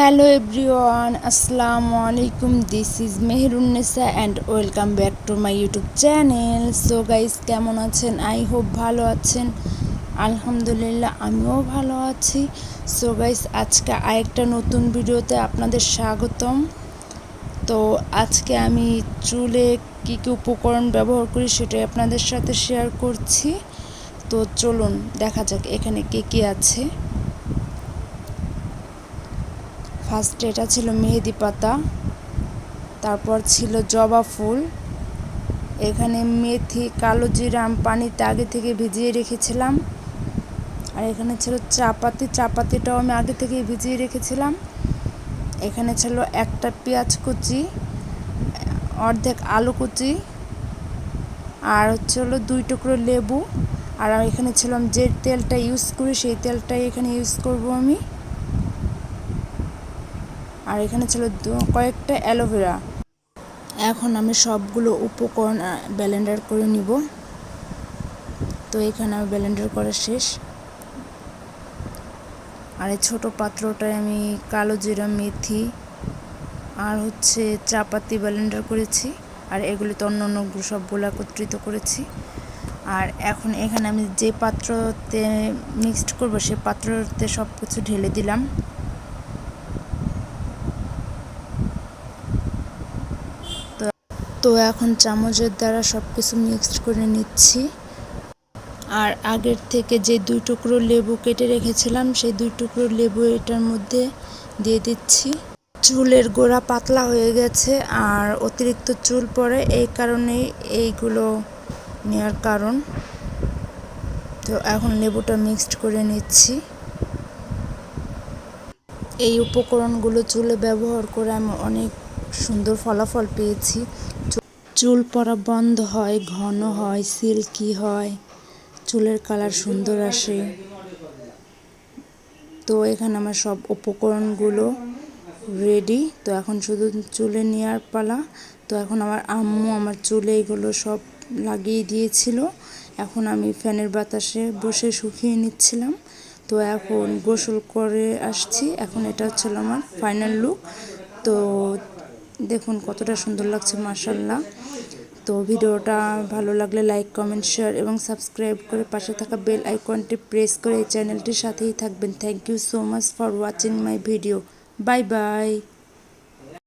Hello everyone, আসসালামু আলাইকুম। This is Mehrunnesa and welcome back to my YouTube channel so guys কেমন আছেন? I hope ভালো আছেন। আলহামদুলিল্লাহ, আমিও ভালো আছি। সো গাইস আজকে আরেকটা নতুন ভিডিওতে আপনাদের স্বাগতম। তো আজকে আমি চুলে কী কী উপকরণ ব্যবহার করি সেটাই আপনাদের সাথে শেয়ার করছি। তো চলুন, দেখা যাক এখানে কী কী আছে। ফার্স্ট এটা ছিল মেহেদি পাতা, তারপর ছিল জবা ফুল। এখানে মেথি, কালো জিরা পানিতে আগে থেকে ভিজিয়ে রেখেছিলাম। আর এখানে ছিল চাপাতি, চাপাতিটাও আমি আগে থেকেই ভিজিয়ে রেখেছিলাম। এখানে ছিল একটা পেঁয়াজ কুচি, অর্ধেক আলু কুচি, আর হচ্ছে হলো দুই টুকরো লেবু। আর এখানে ছিলাম যে তেলটা ইউজ করি, সেই তেলটাই এখানে ইউজ করব আমি। আর এখানে ছিল কয়েকটা অ্যালোভেরা। এখন আমি সবগুলো উপকরণ ব্যালেন্ডার করে নিব। তো এখানে আমি ব্যালেন্ডার করা শেষ। আর এই ছোটো পাত্রটায় আমি কালো জিরা, মেথি আর হচ্ছে চাপাতি ব্যালেন্ডার করেছি। আর এগুলি তো অন্য অন্য সবগুলো একত্রিত করেছি। আর এখন এখানে আমি যে পাত্রতে মিক্সড করব, সে পাত্রতে সব কিছু ঢেলে দিলাম। তো এখন চামচের দ্বারা সব কিছু মিক্সড করে নিচ্ছি। আর আগের থেকে যে দুই টুকরো লেবু কেটে রেখেছিলাম, সেই দুই টুকরো লেবু এটার মধ্যে দিয়ে দিচ্ছি। চুলের গোড়া পাতলা হয়ে গেছে আর অতিরিক্ত চুল পড়ে এই কারণেই এইগুলো নেওয়ার কারণ। তো এখন লেবুটা মিক্সড করে নিচ্ছি। এই উপকরণগুলো চুলে ব্যবহার করে আমি অনেক সুন্দর ফলাফল পেয়েছি। চুল পরা বন্ধ হয়, ঘন হয়, সিল্কি হয়। চুলের কালার সুন্দর আসে। তো এখানে আমার সব উপকরণগুলো রেডি তো এখন শুধু চুলে নেওয়ার পালা। তো এখন আমার আম্মু আমার চুলে এগুলো সব লাগিয়ে দিয়েছিল। এখন আমি ফ্যানের বাতাসে বসে শুকিয়ে নিচ্ছিলাম। তো এখন গোসল করে আসছি। এখন এটা হচ্ছিল আমার ফাইনাল লুক তো দেখুন কতটা সুন্দর লাগছে মার্শাল্লাহ তো ভিডিওটা ভালো লাগলে লাইক কমেন্ট শেয়ার এবং সাবস্ক্রাইব করে পাশে থাকা বেল আইকনটি প্রেস করে এই চ্যানেলটির সাথেই থাকবেন। Thank you so much for watching my video bye bye